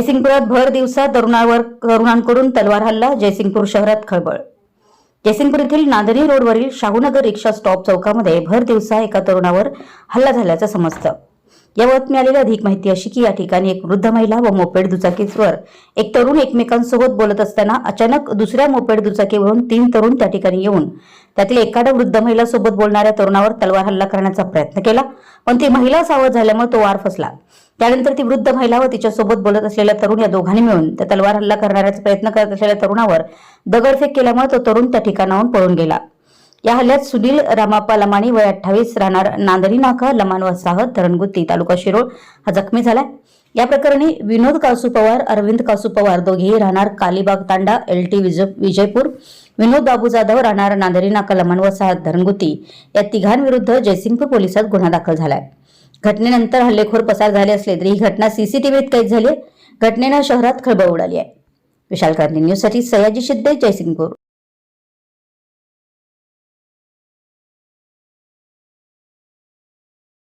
जयसिंगपुरात भर दिवसा तरुणावर तरुणांकडून तलवार हल्ला जयसिंगपूर शहरात खळबळ. जयसिंगपूर येथील नांदणी रोडवरील शाहूनगर रिक्षा स्टॉप चौकामध्ये भर दिवसा एका तरुणावर हल्ला झाल्याचं समजतं. याबाबत मिळालेली अधिक माहिती अशी की या ठिकाणी एक वृद्ध महिला व मोपेड दुचाकीवर एक तरुण एकमेकांसोबत बोलत असताना अचानक दुसऱ्या मोपेड दुचाकीवरून तीन तरुण त्या ठिकाणी येऊन त्यातील एखाद्या वृद्ध महिलासोबत बोलणाऱ्या तरुणावर तलवार हल्ला करण्याचा प्रयत्न केला. पण ती महिला सावध झाल्यामुळे तो वार फसला. त्यानंतर ती वृद्ध महिला व तिच्यासोबत बोलत असलेला तरुण या दोघांनी मिळून त्या तलवार हल्ला करण्याचा प्रयत्न करत असलेल्या तरुणावर दगडफेक केल्यामुळे तो तरुण त्या ठिकाणाहून पळून गेला. या हल्ल्यात सुनील रामाप्पा लमाणी वय अठ्ठावीस राहणार नांदरी नाका लमान वसाहत धरणगुत्ती तालुका शिरोळ हा जखमी झालाय. या प्रकरणी विनोद कासू पवार अरविंद कासू पवार दोघेही राहणार कालीबाग तांडा एल टी विजयपूर. विनोद बाबू जाधव राहणार नांदरी नाका लमान वसाहत धरणगुत्ती या तिघांविरुद्ध जयसिंगपूर पोलिसात गुन्हा दाखल झालाय. घटनेनंतर हल्लेखोर पसार झाले असले तरी ही घटना सीसीटीव्हीत कैद झाली घटनेनं शहरात खळबळ उडाली आहे. विशाल क्रांती न्यूजसाठी सयाजी शिद्दे जयसिंगपूर.